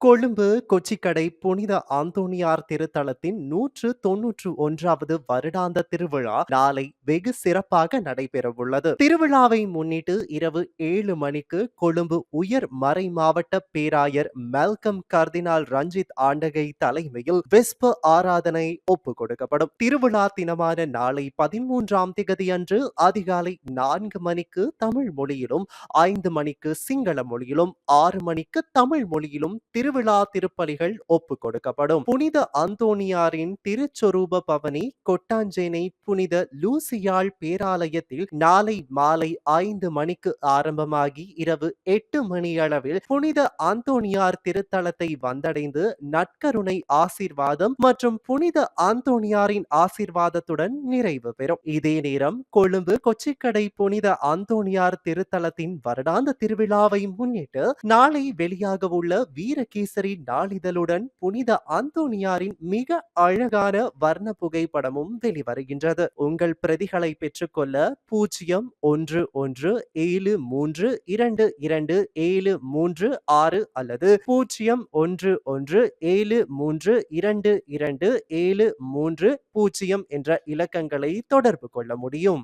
கொழும்பு கொச்சிக்கடை புனித அந்தோணியார் திருத்தலத்தின் நூற்று தொன்னூற்று ஒன்றாவது வருடாந்த திருவிழா நாளை வெகு சிறப்பாக நடைபெறவுள்ளது. திருவிழாவை முன்னிட்டு இரவு ஏழு மணிக்கு கொழும்பு உயர் மறை மாவட்ட பேராயர் மெல்கம் கர்தினால் ரஞ்சித் ஆண்டகை தலைமையில் வெஸ்ப ஆராதனை ஒப்பு கொடுக்கப்படும். திருவிழா தினமான நாளை பதிமூன்றாம் திகதியன்று அதிகாலை நான்கு மணிக்கு தமிழ் மொழியிலும் ஐந்து மணிக்கு சிங்கள மொழியிலும் ஆறு மணிக்கு தமிழ் மொழியிலும் திரு திருவிழா திருப்பலிகள் ஒப்பு கொடுக்கப்படும் புனித அந்தோணியாரின் திருச்சொரூப பவனி கொட்டாஞ்சேனை புனித லூசியாள் பேராலயத்தில் நாளை மாலை ஐந்து மணிக்கு ஆரம்பமாகி இரவு எட்டு மணியளவில் புனித அந்தோணியார் திருத்தலத்தை வந்தடைந்து நட்கருணை ஆசீர்வாதம் மற்றும் புனித அந்தோணியாரின் ஆசீர்வாதத்துடன் நிறைவு பெறும். இதே நேரம் கொழும்பு கொச்சிக்கடை புனித அந்தோணியார் திருத்தலத்தின் வருடாந்த திருவிழாவை முன்னிட்டு நாளை வெளியாக உள்ள வீரகேசரி நாளிதழுடன் புனித அந்தோனியாரின் மிக அழகான வர்ண புகைப்படமும் வெளிவருகின்றது. உங்கள் பிரதிகளை பெற்றுக்கொள்ள பூஜ்ஜியம் ஒன்று ஒன்று ஏழு மூன்று இரண்டு இரண்டு ஏழு மூன்று ஆறு அல்லது பூஜ்ஜியம் ஒன்று ஒன்று ஏழு மூன்று இரண்டு இரண்டு ஏழு மூன்று பூஜ்ஜியம் என்ற இலக்கங்களை தொடர்பு கொள்ள முடியும்.